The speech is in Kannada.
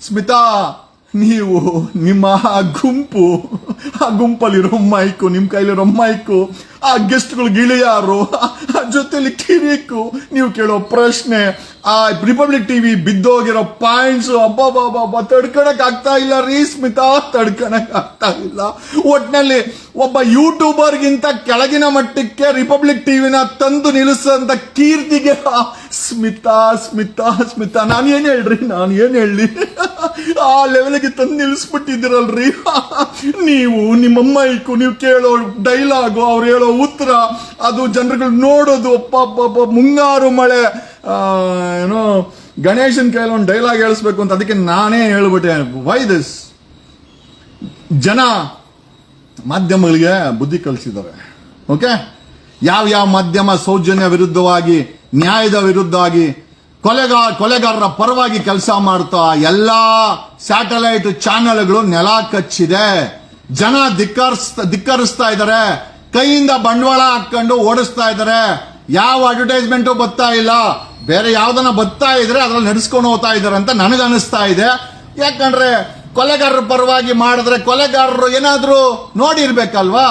ಸ್ಮಿತಾ ನೀವು ನಿಮ್ಮ ಆ ಗುಂಪು ಆ ಗುಂಪಲ್ಲಿರೋ ಮೈಕು ನಿಮ್ಮ ಕೈಲಿರೋ ಮೈಕು ಆ ಗೆಸ್ಟ್ಗಳು ಗಿಳಿಯಾರು ಜೊತೆಲಿ ಕಿರಿಕು, ನೀವು ಕೇಳೋ ಪ್ರಶ್ನೆ, ಆ ರಿಪಬ್ಲಿಕ್ ಟಿವಿ ಬಿದ್ದೋಗಿರೋ ಪಾಯಿಂಟ್ಸ್ ಅಬ್ಬಬ್ಬಬ್ಬ ತಡ್ಕೊಳಕ್ ಆಗ್ತಾ ಇಲ್ಲ ರೀ ಸ್ಮಿತಾ ತಡ್ಕೊಳಕ್ ಆಗ್ತಾ ಇಲ್ಲ. ಒಟ್ನಲ್ಲಿ ಒಬ್ಬ ಯೂಟ್ಯೂಬರ್ಗಿಂತ ಕೆಳಗಿನ ಮಟ್ಟಕ್ಕೆ ರಿಪಬ್ಲಿಕ್ ಟಿವಿನ ತಂದು ನಿಲ್ಲಿಸಂತ ಕೀರ್ತಿಗೆ ಸ್ಮಿತಾ ಸ್ಮಿತಾ ಸ್ಮಿತಾ, ನಾನು ಏನ್ ಹೇಳ್ರಿ, ನಾನು ಏನ್ ಹೇಳಿ ಆ ಲೆವೆಲ್ಗೆ ತಂದು ನಿಲ್ಲಿಸ್ಬಿಟ್ಟಿದ್ದೀರಲ್ರಿ. ನೀವು ನಿಮ್ಮ ಮೈಕು, ನೀವು ಕೇಳೋ ಡೈಲಾಗು ಅವ್ರು ಹೇಳೋ ಉತ್ತರ. ಅದು ಜನರುಗಳು ನೋಡೋದು. ಪಾಪ ಮುಂಗಾರು ಮಳೆ. ಏನು ಏನೋ ಗಣೇಶನ್ ಕೈಯಲ್ಲಿ ಒಂದು ಡೈಲಾಗ್ ಹೇಳಿಸ್ಬೇಕು ಅಂತ ಅದಕ್ಕೆ ನಾನೇ ಹೇಳ್ಬಿಟ್ಟೆ. ವೈ ದಿಸ್ ಜನ ಮಾಧ್ಯಮಗಳಿಗೆ ಬುದ್ಧಿ ಕಲಿಸಿದ್ದಾರೆ ಓಕೆ ಯಾವ ಯಾವ ಮಾಧ್ಯಮ ಸೌಜನ್ಯ ವಿರುದ್ಧವಾಗಿ, ನ್ಯಾಯದ ವಿರುದ್ಧವಾಗಿ, ಕೊಲೆಗಾ, ಕೊಲೆಗಾರರ ಪರವಾಗಿ ಕೆಲಸ ಮಾಡ್ತಾ ಎಲ್ಲಾ ಸ್ಯಾಟಲೈಟ್ ಚಾನೆಲ್ಗಳು ನೆಲ ಕಚ್ಚಿದೆ. ಜನ ಧಿಕ್ಕರಿಸ್ತಾ ಧಿಕ್ಕರಿಸ್ತಾ ಇದ್ದಾರೆ ಕೈಯಿಂದ ಬಂಡವಾಳ ಹಾಕೊಂಡು ಓಡಿಸ್ತಾ ಇದ್ದಾರೆ. ಯಾವ ಅಡ್ವರ್ಟೈಸ್ಮೆಂಟು ಬರ್ತಾ ಇಲ್ಲ. ಬೇರೆ ಯಾವ್ದನ್ನ ಬರ್ತಾ ಇದ್ರೆ ಅದ್ರಲ್ಲಿ ನಡೆಸ್ಕೊಂಡು ಹೋಗ್ತಾ ಇದ್ದಾರೆ ಅಂತ ನನಗೆ ಅನಿಸ್ತಾ ಇದೆ. ಯಾಕಂದ್ರೆ ಕೊಲೆಗಾರರ ಪರವಾಗಿ ಮಾಡಿದ್ರೆ ಕೊಲೆಗಾರರು ಏನಾದರೂ ನೋಡಿರ್ಬೇಕಲ್ವಾ?